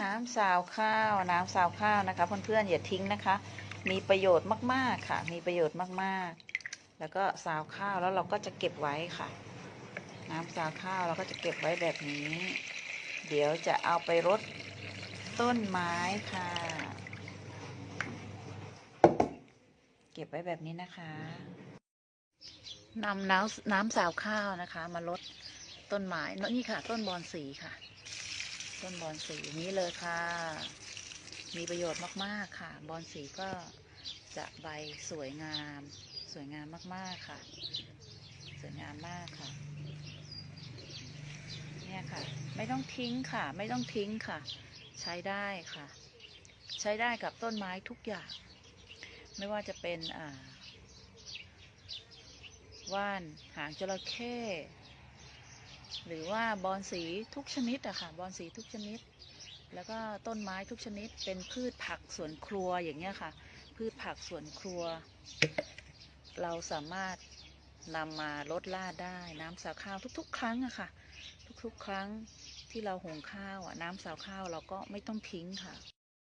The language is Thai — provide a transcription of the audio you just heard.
น้ำสาวข้าว น้ำสาวข้าวนะคะ เพื่อนๆอย่าทิ้งนะคะ มีประโยชน์มากๆค่ะ มีประโยชน์มากๆ แล้วก็สาวข้าวแล้วเราก็จะเก็บไว้ค่ะ น้ำสาวข้าวเราก็จะเก็บไว้แบบนี้ เดี๋ยวจะเอาไปรดต้นไม้ค่ะ เก็บไว้แบบนี้นะคะนำน้ำน้ำสาวข้าวนะคะ มาลดต้นไม้นี่ค่ะ ต้นบอนสีค่ะ ต้นบอนสีนี้เลยค่ะ มีประโยชน์มากๆค่ะ บอนสีก็จะใบสวยงาม สวยงามมากๆค่ะ สวยงามมากค่ะ เนี่ยค่ะ ไม่ต้องทิ้งค่ะ ไม่ต้องทิ้งค่ะ ใช้ได้ค่ะ ใช้ได้กับต้นไม้ทุกอย่าง ไม่ว่าจะเป็นอ่าว่านหางจระเข้ หรือว่าบอนสีทุกชนิดอะค่ะบอนสีทุกชนิด แล้วก็ต้นไม้ทุกชนิด เป็นพืชผักสวนครัวอย่างเงี้ยค่ะ พืชผักสวนครัว เราสามารถนำมาลดราดได้น้ำสาวข้าวทุก ๆ ครั้งอะค่ะ ทุกๆ ครั้งที่เราหุงข้าวอะน้ำสาวข้าวเราก็ไม่ต้องทิ้งค่ะ